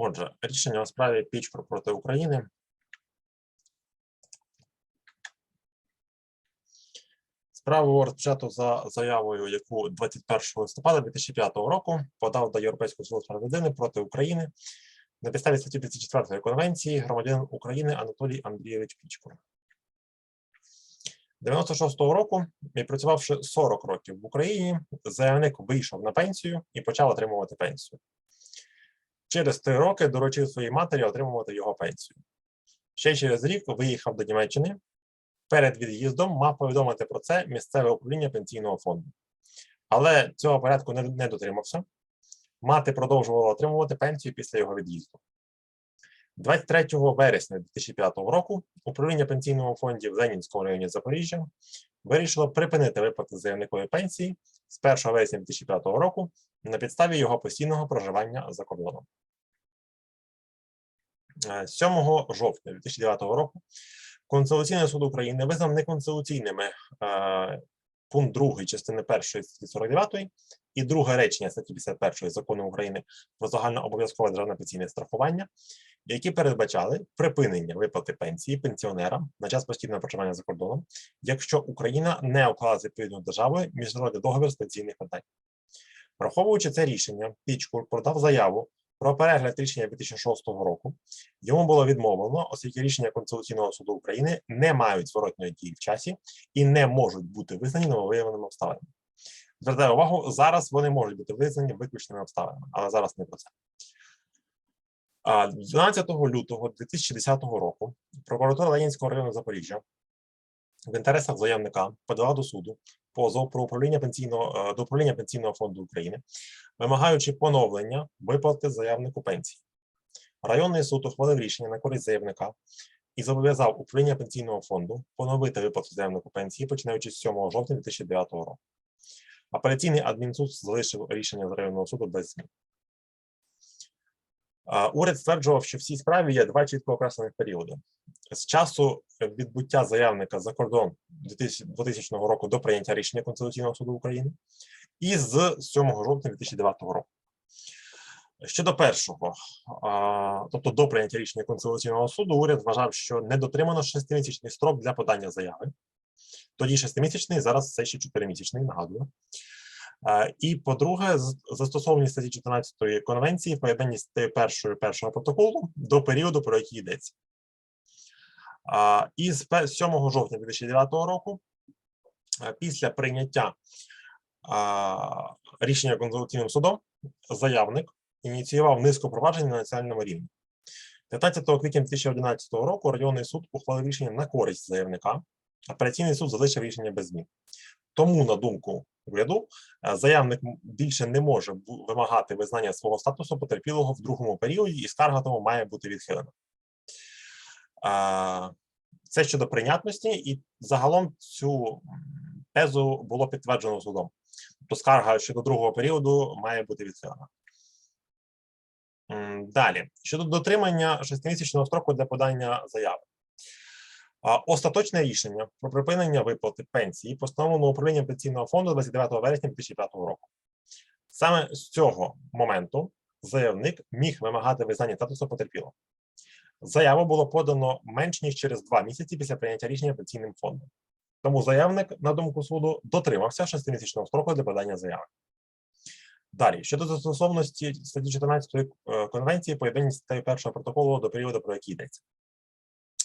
Отже, рішення у справі Пічкор проти України. Справу розпочато за заявою, яку 21 листопада 2005 року подав до Європейського суду прав людини проти України на підставі статті 34 Конвенції громадянин України Анатолій Андрійович Пічкор. 96-го року, відпрацювавши 40 років в Україні, заявник вийшов на пенсію і почав отримувати пенсію. Через три роки доручив своїй матері отримувати його пенсію. Ще через рік виїхав до Німеччини. Перед від'їздом мав повідомити про це місцеве управління пенсійного фонду. Але цього порядку не, не дотримався. Мати продовжувала отримувати пенсію після його від'їзду. 23 вересня 2005 року управління пенсійного фонду в Ленінському районі Запоріжжя вирішило припинити виплати заявникової пенсії з 1 вересня 2005 року на підставі його постійного проживання за кордоном. Е, 7 жовтня 2009 року Конституційний суд України визнав неконституційними е, пункт 2 частини 1 статті 49 і друге речення статті 51 закону України про загальнообов'язкове державне пенсійне страхування, які передбачали припинення виплати пенсії пенсіонерам на час постійного проживання за кордоном, якщо Україна не уклала з відповідною державою міжнародний договір з пенсійних питань. Враховуючи це рішення, Пічкур подав заяву про перегляд рішення 2006 року. Йому було відмовлено, оскільки рішення Конституційного суду України не мають зворотної дії в часі і не можуть бути визнані нововиявленими обставинами. Звертаю увагу, зараз вони можуть бути визнані виключними обставинами, але зараз не про це. 12 лютого 2010 року прокуратура Ленінського району Запоріжжя в інтересах заявника подала до суду позов про управління пенсійного е, до управління пенсійного фонду України, вимагаючи поновлення виплати заявнику пенсії. Районний суд ухвалив рішення на користь заявника і зобов'язав управління пенсійного фонду поновити виплату заявнику пенсії, починаючи з 7 жовтня 2009 року. Апеляційний адмінсуд залишив рішення з районного суду без змін. Уряд стверджував, що в цій справі є два чітко окреслених періоди. З часу відбуття заявника за кордон 2000 2000 року до прийняття рішення Конституційного суду України і з 7 жовтня 2009 року. Щодо першого, тобто до прийняття рішення Конституційного суду, уряд вважав, що не дотримано шестимісячний строк для подання заяви. Тоді шестимісячний, зараз все ще чотиримісячний, нагадую. Е, І по-друге, застосовані статті 14 конвенції в поєднанні з першою першого протоколу до періоду, про який йдеться. І з пе- 7 жовтня 2009 року, е, після прийняття рішення Конституційним судом, заявник ініціював низку проваджень на національному рівні. 15 квітня 2011 року районний суд ухвалив рішення на користь заявника. Апеляційний суд залишив рішення без змін. Тому, на думку уряду, е, заявник більше не може вимагати визнання свого статусу потерпілого в другому періоді, і скарга тому має бути відхилена. Це щодо прийнятності, і загалом цю тезу було підтверджено судом. Тобто скарга щодо другого періоду має бути відхилена. Далі, щодо дотримання шестимісячного строку для подання заяви. Остаточне рішення про припинення виплати пенсії постановлено управлінням пенсійного фонду 29 вересня 2005 року. Саме з цього моменту заявник міг вимагати визнання статусу потерпілого. Заяву було подано менш ніж через два місяці після прийняття рішення пенсійним фондом. Тому заявник, на думку суду, дотримався шестимісячного строку для подання заяви. Далі, щодо застосовності статті 14 е, конвенції, поєднані статтею першого протоколу до періоду, про який йдеться.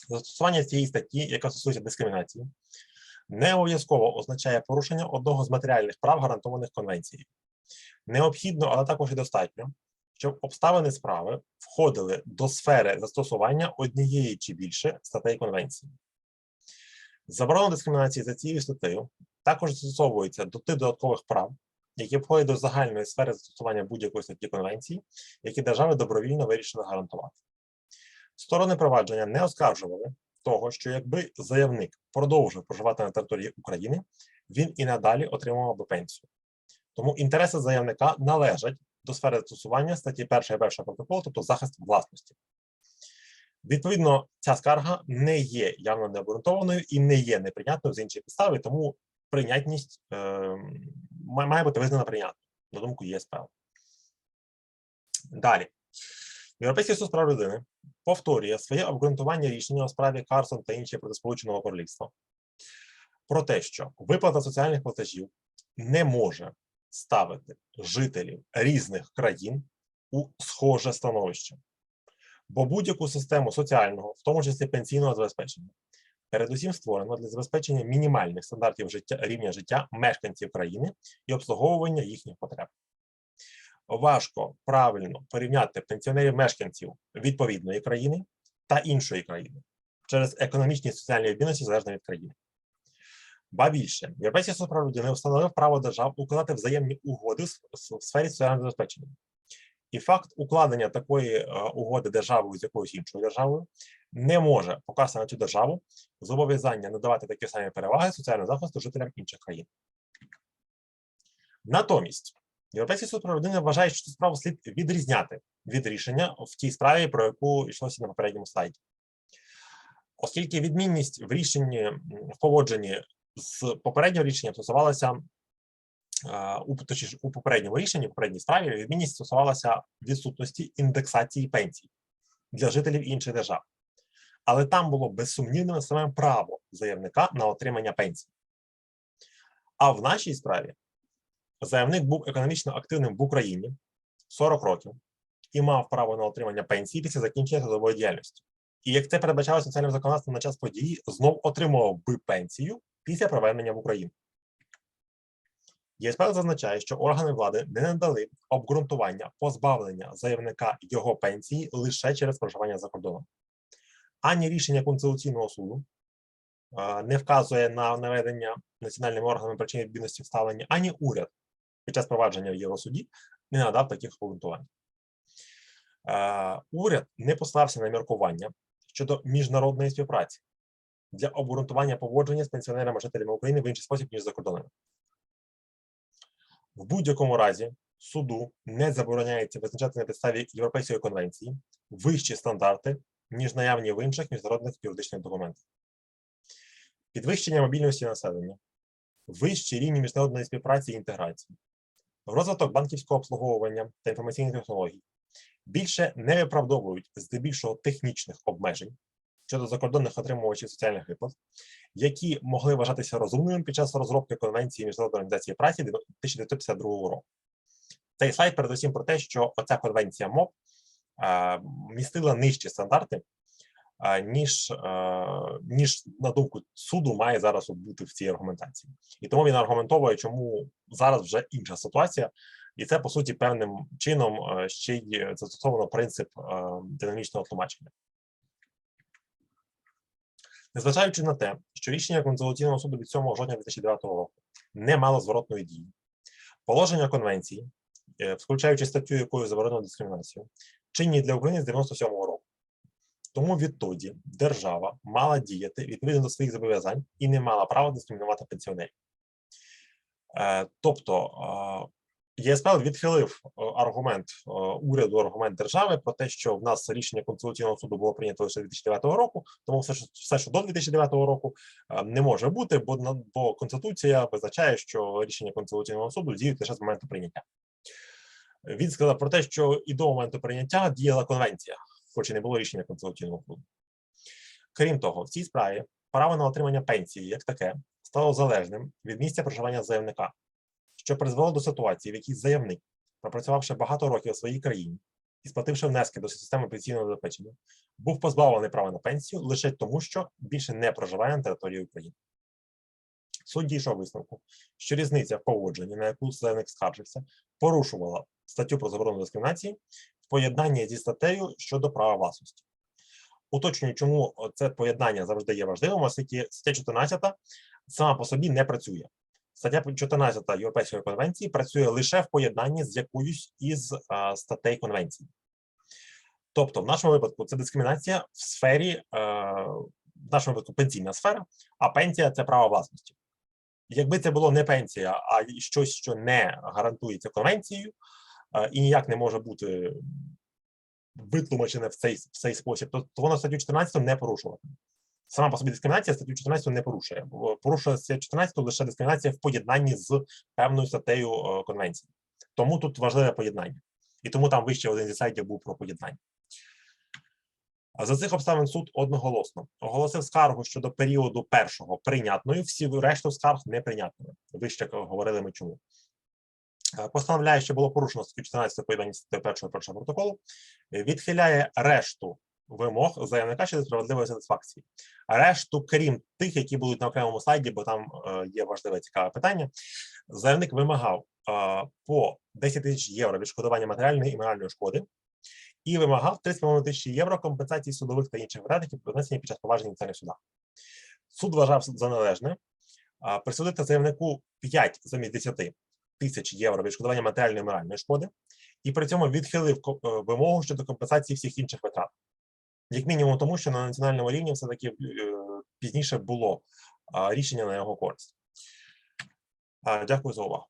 Застосування цієї статті, яка стосується дискримінації, не обов'язково означає порушення одного з матеріальних прав, гарантованих конвенцією. Необхідно, але також і достатньо, щоб обставини справи входили до сфери застосування однієї чи більше статей конвенції. Заборона дискримінації за цією статтею також застосовується до тих додаткових прав, які входять до загальної сфери застосування будь-якої статті конвенції, які держави добровільно вирішили гарантувати. Сторони провадження не оскаржували того, що якби заявник продовжив проживати на території України, він і надалі отримував би пенсію. Тому інтереси заявника належать до сфери застосування статті 1 і 1 протоколу, тобто захист власності. Відповідно, ця скарга не є явно необґрунтованою і не є неприйнятною з іншої підстави, тому прийнятність е, має бути визнана прийнятною, на думку ЄСПЛ. Далі. Європейський суд прав людини повторює своє обґрунтування рішення у справі Карсон та інші проти Сполученого Королівства про те, що виплата соціальних платежів не може ставити жителів різних країн у схоже становище, бо будь-яку систему соціального, в тому числі пенсійного забезпечення, передусім створено для забезпечення мінімальних стандартів життя рівня життя мешканців країни і обслуговування їхніх потреб. Важко правильно порівняти пенсіонерів мешканців відповідної країни та іншої країни через економічні і соціальні відмінності залежно від країни. Ба більше, Європейський суд прав людини встановив право держав укладати взаємні угоди в сфері соціального забезпечення. І факт укладення такої е, угоди державою з якоюсь іншою державою не може покласти на цю державу зобов'язання надавати такі самі переваги соціального захисту жителям інших країн. Натомість, Європейський суд прав людини вважає, що цю справу слід відрізняти від рішення в тій справі, про яку йшлося на попередньому слайді. Оскільки відмінність в рішенні в поводженні з попереднього рішення стосувалася у точніше, у попередньому рішенні, в попередній справі, відмінність стосувалася відсутності індексації пенсій для жителів інших держав. Але там було безсумнівним саме право заявника на отримання пенсії. А в нашій справі заявник був економічно активним в Україні 40 років і мав право на отримання пенсії після закінчення трудової діяльності. І як це передбачалося соціальним законодавством на час події, знов отримував би пенсію після повернення в Україну. ЄСПЛ зазначає, що органи влади не надали обґрунтування позбавлення заявника його пенсії лише через проживання за кордоном. Ані рішення Конституційного суду не вказує на наведення національними органами причин відмінності вставлення, ані уряд під час провадження в Євросуді не надав таких обґрунтувань. Е, Уряд не послався на міркування щодо міжнародної співпраці для обґрунтування поводження з пенсіонерами-жителями України в інший спосіб, ніж за кордоном. В будь-якому разі суду не забороняється визначати на підставі Європейської конвенції вищі стандарти, ніж наявні в інших міжнародних юридичних документах. Підвищення мобільності населення, вищий рівні міжнародної співпраці і інтеграції, розвиток банківського обслуговування та інформаційних технологій більше не виправдовують здебільшого технічних обмежень щодо закордонних отримувачів соціальних виплат, які могли вважатися розумними під час розробки Конвенції Міжнародної організації праці 1952 року. Цей слайд передусім про те, що оця конвенція МОП містила нижчі стандарти, ніж, е, ніж на думку суду має зараз бути в цій аргументації. І тому він аргументовує, чому зараз вже інша ситуація, і це по суті певним чином е, ще й застосовано принцип е, динамічного тлумачення. Незважаючи на те, що рішення Конституційного суду від 7 жовтня 2009 року не мало зворотної дії, положення конвенції, включаючи статтю, якою заборонено дискримінацію, чинні для України з 97-го року. Тому відтоді держава мала діяти відповідно до своїх зобов'язань і не мала права дискримінувати пенсіонерів. Е, Тобто е, ЄСПЛ відхилив е, аргумент уряду, аргумент держави про те, що в нас рішення Конституційного суду було прийнято лише 2009 року, тому все, що все, що до 2009 року, не може бути, бо бо Конституція визначає, що рішення Конституційного суду діють лише з моменту прийняття. Він сказав про те, що і до моменту прийняття діяла конвенція, хоч і не було рішення Конституційного суду. Крім того, в цій справі право на отримання пенсії як таке стало залежним від місця проживання заявника, що призвело до ситуації, в якій заявник, пропрацювавши багато років у своїй країні і сплативши внески до системи пенсійного забезпечення, був позбавлений права на пенсію лише тому, що більше не проживає на території України. Суд дійшов висновку, що різниця в поводженні, на яку заявник скаржився, порушувала статтю про заборону дискримінації в поєднанні зі статтею щодо права власності. Уточнюю, чому це поєднання завжди є важливим, оскільки стаття 14 сама по собі не працює. Стаття 14 Європейської конвенції працює лише в поєднанні з якоюсь із а, статей конвенції. Тобто, в нашому випадку це дискримінація в сфері, е, в нашому випадку пенсійна сфера, а пенсія це право власності. Якби це було не пенсія, а щось, що не гарантується конвенцією, е, і ніяк не може бути витлумачене в цей, в цей спосіб, то, то воно статтю 14 не порушуватиме. Сама по собі дискримінація статтю 14 не порушує. Порушує статтю 14 лише дискримінація в поєднанні з певною статтею е, конвенції. Тому тут важливе поєднання. І тому там вище один зі слайдів був про поєднання. За цих обставин суд одноголосно оголосив скаргу щодо періоду першого прийнятною, всі решту скарг неприйнятними. Вище говорили ми чому. Е, Постановляє, що було порушено статтю 14 поєднання статті першого першого протоколу, е, відхиляє решту вимог заявника щодо справедливої сатисфакції. Решту, крім тих, які будуть на окремому слайді, бо там е, є важливе цікаве питання. Заявник вимагав по 10 тисяч євро відшкодування матеріальної і моральної шкоди і вимагав 30,5 тисячі євро компенсації судових та інших витрат, які понесені під час провадження в ініціальних судах. Суд вважав за належне присудити заявнику 5 замість 10 тисяч євро відшкодування матеріальної і моральної шкоди, і при цьому відхилив е, вимогу щодо компенсації всіх інших витрат. Як мінімум, тому що на національному рівні все-таки е, пізніше було рішення на його користь. Дякую за увагу.